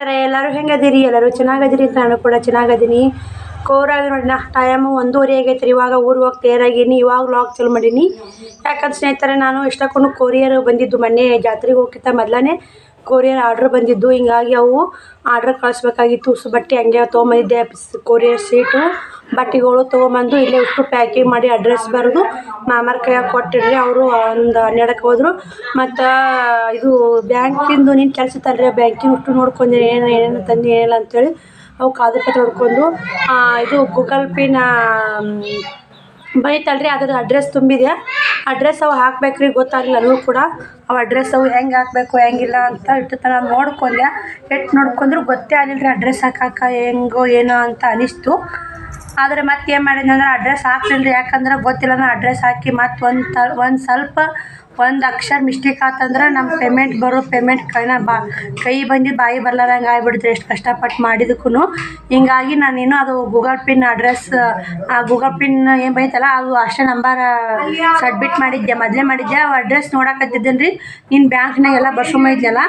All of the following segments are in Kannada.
ಎಲ್ಲರೂ ಹೆಂಗದಿರಿ? ಎಲ್ಲರೂ ಚೆನ್ನಾಗದಿರಿ ಅಂತ ನಾನು ಕೂಡ ಚೆನ್ನಾಗದೀನಿ. ಕೋರಾಗಿ ನೋಡಿ ನಾ ಟೈಮು ಒಂದೂವರೆ ಆಗೈತೆ ರೀ. ಇವಾಗ ಊರಿಗೆ ಹೋಗಿ ಇವಾಗ ಲಾಕ್ ಚಲೋ ಮಾಡೀನಿ. ಯಾಕಂದ್ರೆ ಸ್ನೇಹಿತರೆ, ನಾನು ಇಷ್ಟಕ್ಕೊಂಡು ಕೊರಿಯರ್ ಬಂದಿದ್ದು ಮೊನ್ನೆ ಜಾತ್ರೆಗೆ ಹೋಗಿತ್ತ ಮೊದಲನೇ. ಕೊರಿಯರ್ ಆರ್ಡ್ರ್ ಬಂದಿದ್ದು. ಹಿಂಗಾಗಿ ಅವು ಆರ್ಡ್ರ್ ಕಳಿಸ್ಬೇಕಾಗಿತ್ತು. ಸೊ, ಬಟ್ಟೆ ಹಂಗೆ ತೊಗೊಂಬಂದಿದ್ದೆ. ಕೊರಿಯರ್ ಸೀಟು, ಬಟ್ಟೆಗಳು ತೊಗೊಂಬಂದು ಇಲ್ಲೇ ಇಷ್ಟು ಪ್ಯಾಕಿಂಗ್ ಮಾಡಿ ಅಡ್ರೆಸ್ ಬರೆದು ಮಾಮರ್ ಕೈಯಾಗ ಕೊಟ್ಟಿಡ್ರಿ ಅವರು ಒಂದು ಹನ್ನೆರಡಕ್ಕೆ ಹೋದರು. ಮತ್ತು ಇದು ಬ್ಯಾಂಕಿಂದು ನೀನು ಕೆಲಸ ತರ್ರಿ ಬ್ಯಾಂಕಿನ ಅಷ್ಟು ನೋಡ್ಕೊಂಡೆ. ಏನು, ಏನೇನು ತಂದು, ಏನಿಲ್ಲ ಅಂತೇಳಿ ಅವು ಕಾಗದ ಪತ್ರ ನೋಡ್ಕೊಂಡು ಇದು ಗೂಗಲ್ ಪಿನ ಬೈತಲ್ರಿ, ಅದ್ರ ಅಡ್ರೆಸ್ ತುಂಬಿದೆ ಅಡ್ರೆಸ್ ಅವು ಹಾಕ್ಬೇಕ್ರಿ ಗೊತ್ತಾಗಲಿಲ್ಲ ನನಗೂ ಕೂಡ. ಅವು ಅಡ್ರೆಸ್ ಅವು ಹೆಂಗೆ ಹಾಕ್ಬೇಕು, ಹೆಂಗಿಲ್ಲ ಅಂತ ಇಟ್ಟು ತನ ನೋಡ್ಕೊಂಡೆ ಎಟ್ಟು ನೋಡ್ಕೊಂಡ್ರು ಗೊತ್ತೇ ಆಗಲಿಲ್ಲ ರೀ ಅಡ್ರೆಸ್ ಹಾಕಕ್ಕೆ ಹೆಂಗೋ ಏನೋ ಅಂತ ಅನಿಸ್ತು. ಆದರೆ ಮತ್ತೆ ಏನು ಮಾಡಿದ್ನಿ ಅಂದ್ರೆ ಅಡ್ರೆಸ್ ರೀ ಯಾಕಂದ್ರೆ ಗೊತ್ತಿಲ್ಲ ಅಂದ್ರೆ ಅಡ್ರೆಸ್ ಹಾಕಿ ಮತ್ತೆ ಒಂದು ತ ಒಂದು ಸ್ವಲ್ಪ ಒಂದು ಅಕ್ಷರ ಮಿಸ್ಟೇಕ್ ಆತಂದ್ರೆ ನಮ್ಮ ಪೇಮೆಂಟ್ ಬರೋ ಪೇಮೆಂಟ್ ಕೈನ ಬಾ ಕೈ ಬಂದಿ ಬಾಯಿ ಬರ್ಲಾರಂಗೆ ಆಗ್ಬಿಡ್ತು ಎಷ್ಟು ಕಷ್ಟಪಟ್ಟು ಮಾಡಿದಕ್ಕೂ ಹಿಂಗಾಗಿ ನಾನೇನು ಅದು ಗೂಗಲ್ ಪಿನ್ ಅಡ್ರೆಸ್ ಆ ಗೂಗಲ್ ಪಿನ್ ಏನು ಬೈತಲ್ಲ, ಅದು ಅಷ್ಟೇ ನಂಬರ್ ಸಬ್ಮಿಟ್ ಮಾಡಿದ್ದೆ ಮೊದಲೇ ಮಾಡಿದ್ದೆ ಅಡ್ರೆಸ್ ನೋಡಕತ್ತಿದ್ದೇನೆ ರೀ ಬ್ಯಾಂಕ್ ಬ್ಯಾಂಕ್ನಾಗ ಎಲ್ಲ ಇದ್ಯಲ್ಲ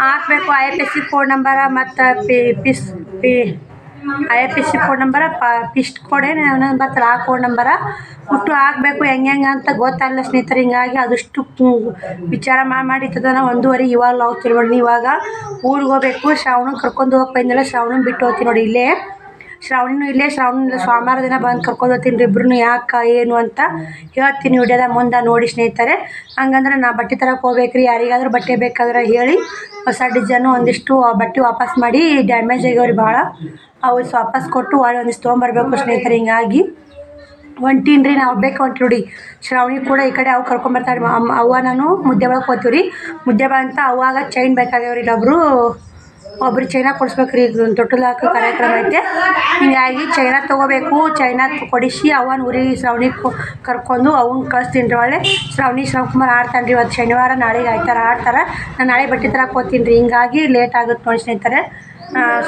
ಹಾಕ್ಬೇಕು I F S C code number ಮತ್ತು ಪಿ ಪಿಸ್ P S C code number first ಕೋಡೆ ಬರ್ತಲ್ಲ ಆ ಕೋಡ್ ನಂಬರ ಹುಟ್ಟು ಹಾಕಬೇಕು, ಹೆಂಗೆ ಹೆಂಗೆ ಅಂತ ಗೊತ್ತಾಗಲ್ಲ ಸ್ನೇಹಿತರೆ, ಹಿಂಗಾಗಿ ಅದಷ್ಟು ವಿಚಾರ ಮಾಡಿ ಇರ್ತದನ ಒಂದೂವರೆ ಇವಾಗ ಲಾಗ್ ನೋಡಿ ಇವಾಗ ಊರಿಗೆ ಹೋಗ್ಬೇಕು ಶ್ರಾವಣ ಕರ್ಕೊಂಡು ಬಂದಿಲ್ಲ ಶ್ರಾವಣ ಬಿಟ್ಟು ಹೋಗ್ತೀನಿ ನೋಡಿ ಇಲ್ಲೇ. ಶ್ರಾವಣಿನೂ ಇಲ್ಲೇ ಶ್ರಾವಣ ಸೋಮವಾರ ದಿನ ಬಂದು ಕರ್ಕೊಂಡು ಹೋಗ್ತೀನಿ ಇಬ್ರು ಯಾಕೆ, ಏನು ಅಂತ ಹೇಳ್ತೀನಿ ವಿಡಿಯೋದ ಮುಂದೆ ನೋಡಿ ಸ್ನೇಹಿತರೆ. ಹಂಗಂದ್ರೆ ನಾ ಬಟ್ಟೆ ತರಕ್ಕೆ ಹೋಗ್ಬೇಕ್ರಿ, ಯಾರಿಗಾದ್ರೂ ಬಟ್ಟೆ ಬೇಕಾದ್ರೆ ಹೇಳಿ. ಹೊಸ ಡಿಸೈನು ಒಂದಿಷ್ಟು ಬಟ್ಟೆ ವಾಪಸ್ ಮಾಡಿ ಡ್ಯಾಮೇಜ್ ಆಗ್ಯಾವ್ರಿ ಭಾಳ. ಅವು ವಾಪಸ್ ಕೊಟ್ಟು ಒಳ್ಳೆ ಒಂದಿಷ್ಟು ತೊಗೊಂಬರ್ಬೇಕು ಸ್ನೇಹಿತರೆ, ಹಿಂಗಾಗಿ. ಹೊಂಟೀನಿ ರೀ, ನಾವು ಬೇಕು ಹೊಂಟಿ ನೋಡಿ. ಶ್ರಾವಣಿ ಕೂಡ ಈ ಕಡೆ ಅವು ಕರ್ಕೊಂಬರ್ತಾರೆ ಅಮ್ಮ, ಅವ್ವ ನಾನು ಮುದ್ದೆ ಒಳಗೆ ಹೋಗ್ತೀವಿ ರೀ ಮುದ್ದೆ ಬಾ ಅಂತ ಅವಾಗ ಚೈನ್ ಬೇಕಾಗ್ಯಾವ ರೀ ಇಲ್ಲೊಬ್ರು. ಒಬ್ರು ಚೈನಾ ಕೊಡಿಸ್ಬೇಕ್ರಿ ರೀ ತೊಟ್ಟಲು ಹಾಕೋ ಕಾರ್ಯಕ್ರಮ ಐತೆ. ಹೀಗಾಗಿ ಚೈನಾ ತೊಗೋಬೇಕು, ಚೈನಾ ಕೊಡಿಸಿ ಅವನ ಊರಿಗೆ ಶ್ರಾವಣಿ ಕರ್ಕೊಂಡು ಅವನ್ನ ಕಳಿಸ್ತೀನಿ ರೀ ಒಳ್ಳೆ. ಶ್ರಾವಣಿ ಶಿವಕುಮಾರ್ ಆಡ್ತಾನೆ ರೀ ಇವತ್ತು ಶನಿವಾರ, ನಾಳೆಗೆ ಆಯ್ತಾರೆ ಆಡ್ತಾರೆ ನಾನು ನಾಳೆ ಬಟ್ಟೆ ಥರ ಕೋತೀನಿ ರೀ. ಹಿಂಗಾಗಿ ಲೇಟ್ ಆಗುತ್ತೆ ನೋಡಿ ಸ್ನೇಹಿತರೆ.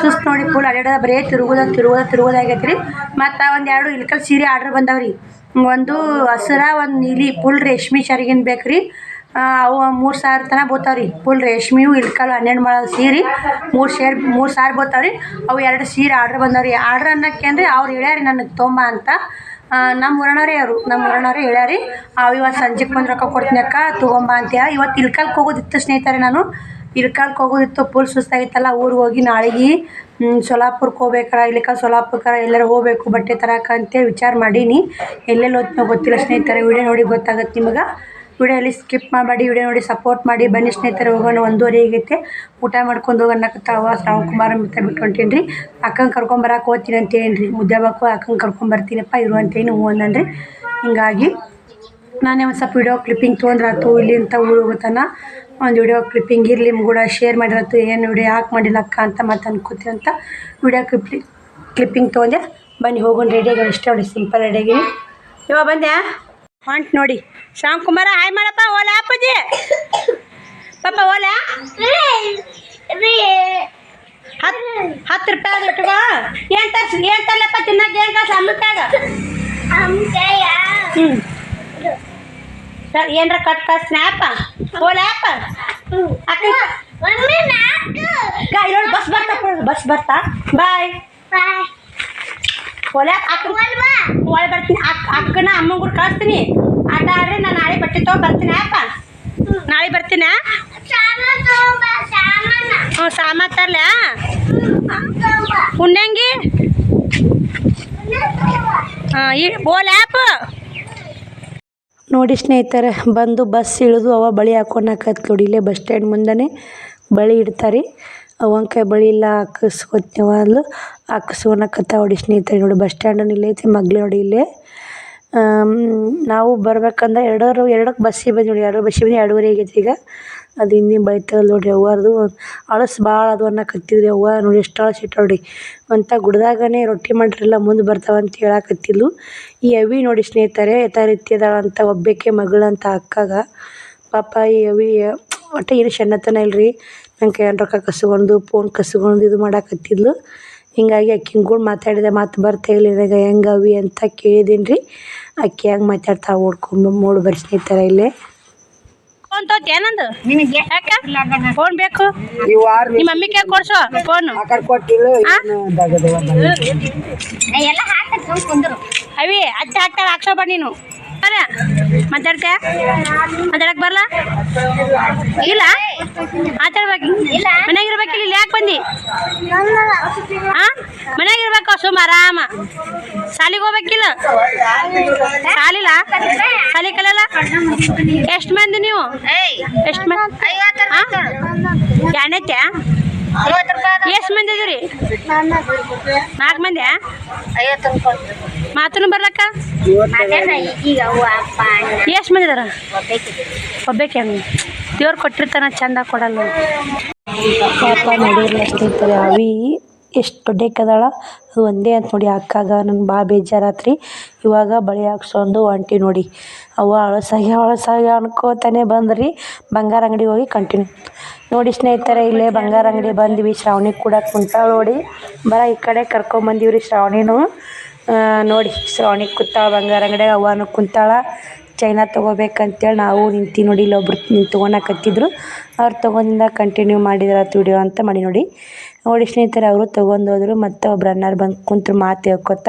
ಸುಸ್ತು ನೋಡಿ ಫುಲ್ ಅಡ್ಯಾಡೋದು, ಬರೀ ತಿರುಗುದ ತಿರುಗುದ ತಿರುಗೋದಾಗೈತೆ ರೀ. ಮತ್ತು ಒಂದು ಎರಡು ಇಲ್ಕಲ್ ಸೀರೆ ಆರ್ಡ್ರ್ ಬಂದವ್ರಿ. ಒಂದು ಹಸಿರ, ಒಂದು ನೀಲಿ ಫುಲ್ ರೇಷ್ಮೆ ಸರಿಗಿನ ಬೇಕು ರೀ ಅವು ಮೂರು ಸಾವಿರ ತನಕ ಬೋತಾವೆ ರೀ ಫುಲ್ ರೇಷ್ಮೆಯು ಇಳ್ಕಲ್ಲು, ಹನ್ನೆರಡು ಮೊಳ ಸೀರೆ, ಮೂರು ಶೇರ್ ಮೂರು ಸಾವಿರ ಬೋತಾವೆ ರೀ ಅವು ಎರಡು ಸೀರೆ ಆರ್ಡ್ರ್ ಬಂದಾವೆ ರೀ ಆರ್ಡ್ರ್ ಅನ್ನಕ್ಕೆ ರೀ ಅವ್ರು ಹೇಳ್ಯಾರ ನನಗೆ ತೊಂಬ ಅಂತ. ನಮ್ಮ ಊರನವರೇ ಅವರು. ನಮ್ಮ ಊರನವರೇ ಹೇಳ್ಯಾರಿ, ಅವು ಇವತ್ತು ಸಂಜೆಗೆ ಬಂದು ರೊಕ್ಕ ಕೊಡ್ತೀನಿ ಅಕ್ಕ, ತೊಗೊಂಬ ಇವತ್ತು ಇಲ್ಕಲ್ಗೆ ಹೋಗೋದಿತ್ತು ಸ್ನೇಹಿತರೆ ನಾನು. ಇಲ್ಕಲ್ಗೆ ಹೋಗೋದಿತ್ತು ಫುಲ್ ಸುಸ್ತಾಗಿತ್ತಲ್ಲ ಊರಿಗೆ ಹೋಗಿ ನಾಳೆಗೆ. ಸೊಲಾಪುರಕ್ಕೆ ಹೋಗ್ಬೇಕಾರ ಇಲ್ಲಿಕ ಸೊಲಾಪುರಕ್ಕೆ ಎಲ್ಲರೂ ಹೋಗ್ಬೇಕು ಬಟ್ಟೆ ತರಕ ಅಂತೇಳಿ ವಿಚಾರ ಮಾಡೀನಿ. ಎಲ್ಲೆಲ್ಲಿ ಹೋಗ್ತೀನೋ ಗೊತ್ತಿಲ್ಲ ಸ್ನೇಹಿತರೆ, ವಿಡಿಯೋ ನೋಡಿ ಗೊತ್ತಾಗತ್ತೆ ನಿಮಗೆ. ವಿಡಿಯೋ ಅಲ್ಲಿ ಸ್ಕಿಪ್ ಮಾಡಬೇಡಿ ವಿಡಿಯೋ ನೋಡಿ ಸಪೋರ್ಟ್ ಮಾಡಿ, ಬನ್ನಿ ಸ್ನೇಹಿತರು, ಹೋಗೋಣ ಒಂದೂವರೆ ಆಗೈತೆ ಊಟ ಮಾಡ್ಕೊಂಡು ಹೋಗೋಣ ಅನ್ನಕತ್ತಾವ ಶ್ರಾವಣ ಕುಮಾರ ಮತ್ತೆ ಬಿಟ್ಟು ಹೊಂಟೀನಿ ರೀ ಅಕ್ಕಂಗೆ ಕರ್ಕೊಂಬರಕ್ಕೆ ಹೋಗ್ತೀನಿ ಅಂತ ಏನು ರೀ ಮುದ್ದೆ ಬಾಕು ಅಕ್ಕಂಗೆ ಕರ್ಕೊಂಬರ್ತೀನಪ್ಪ ಇರು ಅಂತೇನು ಹ್ಞೂ ಅಂದನ್ರಿ. ಹಿಂಗಾಗಿ ನಾನೇ ಒಂದು ಸ್ವಲ್ಪ ವಿಡಿಯೋ ಕ್ಲಿಪ್ಪಿಂಗ್ ತೊಗೊಂಡ್ರಾತು ಇಲ್ಲಿ ಅಂತ ಊರು ಹೋಗೋತನ ಒಂದು ವಿಡಿಯೋ ಕ್ಲಿಪ್ಪಿಂಗ್ ಇರಲಿ ಕೂಡ ಶೇರ್ ಮಾಡಿರತ್ತು, ಏನು ವಿಡಿಯೋ ಯಾಕೆ ಮಾಡಿಲ್ಲ ಅಕ್ಕ ಅಂತ ಮತ್ತೆ ಅನ್ಕೋತೀವಿ ಅಂತ ವಿಡಿಯೋ ಕ್ಲಿಪ್ಲಿ ಕ್ಲಿಪ್ಪಿಂಗ್ ತೊಗೊಂಡೆ. ಬನ್ನಿ ಹೋಗೋಣ ರೆಡಿಯಾಗಿ ಇಷ್ಟ ನೋಡಿ ಸಿಂಪಲ್ ರೆಡಿಯಾಗಿ ಇವಾಗ ಬಂದೆ ಹೊಂಟ್ ನೋಡಿ. ಶ್ಯಾಮ್ ಕುಮಾರ ಹಾಯ್ ಮಾಡಪ್ಪ ಓಲಾ ಅಪ್ಪಾಜಿ. ಪಾಪ ಓಲೆ? ಹತ್ತು ಹತ್ತು ರೂಪಾಯಿ ಅದು ಇಟ್ಕೋ. ಏನು ತರ್ಸಿ ಏನು ತರ್ಲಪ್ಪ ತಿನ್ನಕ್ಕೆ ಏನು ಕಾಸು ಅಮ್ಮಕ್ಕಾಗ ಹ್ಞೂ ಏನರ ಕಟ್ ಕಟ್ ಸ್ನ್ಯಾಪ? ಓಲೆ ಅಪ್ಪ? ಅಕ್ಕ ಗಾಡಿ ನೋಡಿ ಬಸ್ ಬರ್ತಾ ಬಸ್ ಬರ್ತಾ. ಬಾಯ್. ಓಲೆ ಅಕ್ಕ ಒಳ ಬರ್ತೀನಿ. ಅಕ್ಕ ಅಕ್ಕನ ಅಮ್ಮನ ಕೂಡ ಕಳಿಸ್ತೀನಿ. ಆಟ ಆಡ್ರಿ ನಾನು ನಾಳೆ ಬಟ್ಟೆ ತೊಗೊಂಡು ಬರ್ತೀನಿ ಅಪ್ಪ ನಾಳೆ ಬರ್ತೀನ? ಹ್ಞೂ, ಸಾಮಾನು ತರ್ಲ? ಉಣ್ಣಂಗಿ? ಹಾಂ, ಈ ಓಲೆ ಆ್ಯಪ್ ನೋಡಿ ಸ್ನೇಹಿತರೆ, ಬಂದು ಬಸ್ ಇಳಿದು ಅವ ಬಳಿ ಹಾಕೊಳಕತ್ ನೋಡಿ. ಇಲ್ಲೇ ಬಸ್ ಸ್ಟ್ಯಾಂಡ್ ಮುಂದೆ ಬಳಿ ಇಡ್ತಾರೆ. ಅವನ ಕೈ ಬಳಿ ಇಲ್ಲ ಹಾಕಿಸ್ಕೊತೀವ ಅಂದ್ಲು ಹಾಕಿಸ್ಕೊಳಕತ್ತ ನೋಡಿ ಸ್ನೇಹಿತರೆ, ನೋಡಿ ಬಸ್ ಸ್ಟ್ಯಾಂಡ್ ಇಲ್ಲೇ ಐತಿ ಮಗ್ಲು ನೋಡಿ ಇಲ್ಲೇ. ನಾವು ಬರ್ಬೇಕಂದ್ರೆ ಎರಡರು, ಎರಡಕ್ಕೆ ಬಸ್ಸಿಗೆ ಬಂದು ನೋಡಿ, ಎರಡು ಬಸ್ಸಿಗೆ ಬಂದು ಎರಡೂವರೆ ಆಗೈತಿ ಈಗ. ಅದು ಹಿಂದಿನ ಬೈತಲ್ಲ ನೋಡಿರಿ ಅವ್ವಾರ್ದು. ಅಳಸು ಭಾಳ ಅದು ಅನ್ನಕತ್ತಿದ್ರಿ ಅವ್ವ, ನೋಡಿ ಎಷ್ಟು ಅಳಸು ಇಟ್ಟು ನೋಡಿ. ಅಂತ ಗುಡ್ದಾಗನೇ ರೊಟ್ಟಿ ಮಾಡಿರಲ್ಲ, ಮುಂದೆ ಬರ್ತಾವಂತ ಹೇಳಕತ್ತಿದ್ಲು. ಈ ಅವಿ ನೋಡಿ ಸ್ನೇಹಿತರೆ ಯಥಾ ರೀತಿ ಅಂತ, ಒಬ್ಬಾಕೆ ಮಗಳಂತ ಅಕ್ಕಾಗ ಪಾಪ ಈ ಅವಿ ಒಟ್ಟು ಏನು ಸಣ್ಣತನ ಇಲ್ರಿ. ನನ್ನ ಕೈಯಲ್ಲಿ ರೊಕ್ಕ ಕಸ್ಕೊಂಡು ಫೋನ್ ಕಸ್ಕೊಂಡು ಇದು ಮಾಡಾಕತ್ತಿದ್ಲು. ಹಿಂಗಾಗಿ ಆಕಿನ ಕೂಡ ಮಾತಾಡಿದೆ ಮಾತು ಬರ್ತಾ ಇಲ್ಲ ಇವಾಗ ಹೆಂಗೆ ಅವಿ ಅಂತ ಕೇಳಿದೀನಿ ರೀ ಆಕೆ ಹೆಂಗೆ ಮಾತಾಡ್ತಾ ಓಡ್ಕೊಂಡು ಮೂಡ್ ಬರ್ರಿ ಇಲ್ಲಿ ಇಲ್ಲೇ. ಫೋನ್ ತೋತಿ ಏನಂದು ನಿನಗೆ? ಯಾಕ? ಫೋನ್ ಬೇಕು? ಈ ವಾರ ನಿಮ್ಮ ಮಮ್ಮಿ ಕೈ ಕೊಡ್ಸೋ ಫೋನ್ ಅವಿ ಅತ್ತೆ ಹಾಕ್ತಾರ ಹಾಕ್ಸೋ ಬಾ ನೀನು. ಮಾತಾಡ್ತೆ ಮಾತಾಡಕ್? ಬರಲ್ಲ ಇಲ್ಲ? ಮಾತಾಡ್ಬೇಕು. ಇಲ್ಲ. ಮನ್ಯಾಗ ಇರ್ಬೇಕಿಲ್ಲ ಇಲ್ಲಿ ಯಾಕೆ ಬಂದಿ? ಹಾ ಇರಬೇಕು ಸುಮ್ಮ ಆರಾಮ. ಶಾಲಿಗೆ ಹೋಗ್ಬೇಕಿಲ್ಲ ಶಾಲಿಲ್ಲ ಶಾಲಿ ಕಲಿಯಲ್ಲ ಎಷ್ಟು ಮಂದಿ ನೀವು? ಎಷ್ಟು ಮಂದಿ? ರೂಪಾಯಿ ಎಷ್ಟು ಮಂದಿ ಇದೀರಿ ನಾಲ್ಕು ಮಂದಿ ಐವತ್ತು ರೂಪಾಯಿ ಮಾತನ್ನು ಬರ್ಲಕ್ಕ? ಎಷ್ಟು ಮಂದಿ ಒಬ್ಬಕ್ಕೆ ಒಬ್ಬಾಕಿ. ಒಬ್ಬೇಕೆ ದೇವ್ರು ಕೊಟ್ಟಿರ್ತಾನ, ಚಂದ ಕೊಡಲ್ಲ ಪಾಪ ನಡೀರ್ಲ ಸ್ನೇಹಿತರೆ ಅವಿ ಎಷ್ಟು ದೊಡ್ಡಕ್ಕದಾಳ ಅದು ಒಂದೇ ಅಂತ ನೋಡಿ ಅಕ್ಕಾಗ ನನ್ಗೆ ಭಾಳ ಬೇಜಾರಾತ್ರಿ. ಇವಾಗ ಬಳೆ ಹಾಕ್ಸೊಂದು ಒಂಟಿ ನೋಡಿ. ಅವ್ವ ಅಳಸಾಗಿ ಅಳಸಾಗಿ ಅನ್ಕೋತಾನೆ ಬಂದ್ರಿ. ಬಂಗಾರ ಅಂಗಡಿ ಹೋಗಿ ಕಂಟಿನ್ಯೂ. ನೋಡಿ ಸ್ನೇಹಿತರೆ, ಇಲ್ಲೇ ಬಂಗಾರ ಅಂಗಡಿ ಬಂದ್ವಿ. ಶ್ರಾವಣಿ ಕೂಡ ಕುಂತಾಳ ನೋಡಿ. ಬರ ಈ ಕಡೆ ಕರ್ಕೊಂಬಂದಿವ್ರಿ ಶ್ರಾವಣಿನೂ. ನೋಡಿ, ಶ್ರಾವಣಿ ಕೂತಾಳ, ಬಂಗಾರ ಅಂಗಡಿಯಾಗ ಅವ್ವನು ಕುಂತಾಳ. ಚೈನಾ ತೊಗೋಬೇಕಂತೇಳಿ ನಾವು ನಿಂತು ನೋಡಿ ಇಲ್ಲೊಬ್ರು ತೊಗೊಳಕತ್ತಿದ್ರು ಅವ್ರು ತೊಗೊಂಡಿಂದ ಕಂಟಿನ್ಯೂ ಮಾಡಿದ್ರು ಆತು ವಿಡಿಯೋ ಅಂತ ಮಾಡಿ ನೋಡಿ. ನೋಡಿ ಸ್ನೇಹಿತರೆ, ಅವರು ತೊಗೊಂಡು ಹೋದ್ರು, ಮತ್ತು ಒಬ್ರು ಅನ್ನಾರು ಬಂದು ಕುಂತ್ರು ಮಾತು ಹೇಳ್ಕೊತ.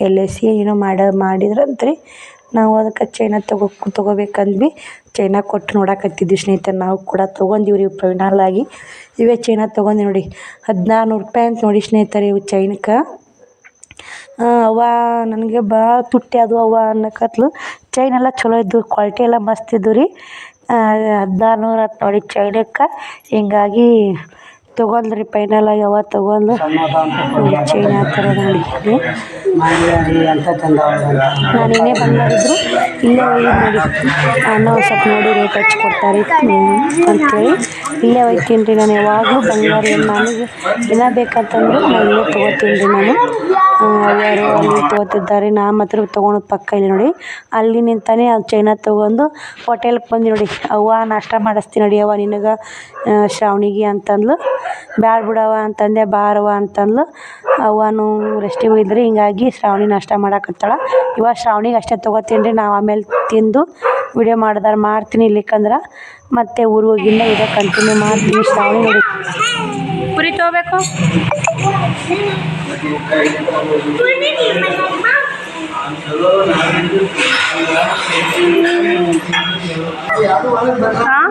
ಎ ಸಿ ಏನೋ ಮಾಡ, ಮಾಡಿದ್ರಂತ್ರಿ. ನಾವು ಅದಕ್ಕೆ ಚೈನ ತಗೋ, ತೊಗೋಬೇಕಂದ್ವಿ. ಚೈನ ಕೊಟ್ಟು ನೋಡಕತ್ತಿದ್ವಿ ಸ್ನೇಹಿತರೆ, ನಾವು ಕೂಡ ತೊಗೊಂಡಿವ್ರಿ ಫೈನಲ್ ಆಗಿ. ಇವೇ ಚೈನಾ ತೊಗೊಂಡು ನೋಡಿ. ಹದಿನಾರು ನೂರು ರೂಪಾಯಿ ಅಂತ ನೋಡಿ ಸ್ನೇಹಿತರೆ ಇವು ಚೈನಕ್ಕೆ ಅವ್ವ ನನಗೆ ಭಾಳ ತುಟ್ಟಿ ಅದು ಅವ್ವ ಅನ್ನಕತ್ಲು. ಚೈನ್ ಎಲ್ಲ ಚಲೋ ಇದ್ದು ಕ್ವಾಲಿಟಿ ಎಲ್ಲ ಮಸ್ತ್ ಇದ್ವು ರೀ. ಹದಿನಾರು ನೂರು ಹತ್ತು ನೋಡಿ ಚೈನಕ್ಕೆ ಹಿಂಗಾಗಿ ತೊಗೊಂಡ್ರಿ ಆಗಿ ಅವ್ವ ತೊಗೊಂಡು ಚೈನ್ ಥರ ನೋಡಿ ನಾನು ಏನೇ ಬಂದಿದ್ರು ಇಲ್ಲೇ ಒಯ್ದು ನೋಡಿ ಅನ್ನ ಒಂದು ಸ್ವಲ್ಪ ನೋಡಿ ರೇಟ್ ಹಚ್ಚಿ ಕೊಡ್ತಾರೆ ಅಂತೇಳಿ. ಇಲ್ಲೇ ಒಯ್ತೀನಿ ರೀ ನಾನು ಯಾವಾಗಲೂ ಬಂಗಾರ ನನಗೆ ಏನ ಬೇಕಂತಂದ್ರೆ ನಾನು ಇಲ್ಲೇ ತೊಗೋತೀನಿ ರೀ ನಾನು. ಯಾರು ತಗೋತಿದ್ದಾರೆ ನಾ ಮಾತ್ರ ತೊಗೊಳೋದು ಪಕ್ಕ ಇಲ್ಲಿ ನೋಡಿ. ಅಲ್ಲಿ ನಿಂತಾನೆ ಆ ಚೈನಾ ತೊಗೊಂಡು ಹೋಟೆಲ್ಗೆ ಬಂದು ನೋಡಿ. ಅವ್ವ, ನಾಷ್ಟ ಮಾಡಿಸ್ತೀನಿ ನೋಡಿ ಅವ್ವ ನಿನಗೆ ಶ್ರಾವಣಿಗೆ ಅಂತಂದ್ಲು. ಬ್ಯಾಡ ಬಿಡವ್ವ ಅಂತಂದೆ ಬಾರವ್ವ ಅಂತಂದ್ಲು. ಅವ್ವನು ರೆಸ್ಟಿಗೆ ಹೋಗಿದ್ರಿ ಹಿಂಗಾಗಿ ಶ್ರಾವಣಿ ನಾಷ್ಟ ಮಾಡಾಕತ್ತಾಳ. ಇವಾಗ ಶ್ರಾವಣಿಗೆ ಅಷ್ಟೇ ತಗೋತೀನಿ ರೀ. ನಾವು ಆಮೇಲೆ ತಿಂದು ವಿಡಿಯೋ ಮಾಡ್ದಾರ ಮಾಡ್ತೀನಿ ಇಲ್ಲಿಕಂದ್ರೆ. ಮತ್ತೆ ಊರು ಹೋಗಿಂದ ವಿಡಿಯೋ ಕಂಟಿನ್ಯೂ ಮಾಡ್ತೀನಿ. ಶ್ರಾವಣಿ ಪುರಿ ತೊಗೋಬೇಕು? ಹಾಂ?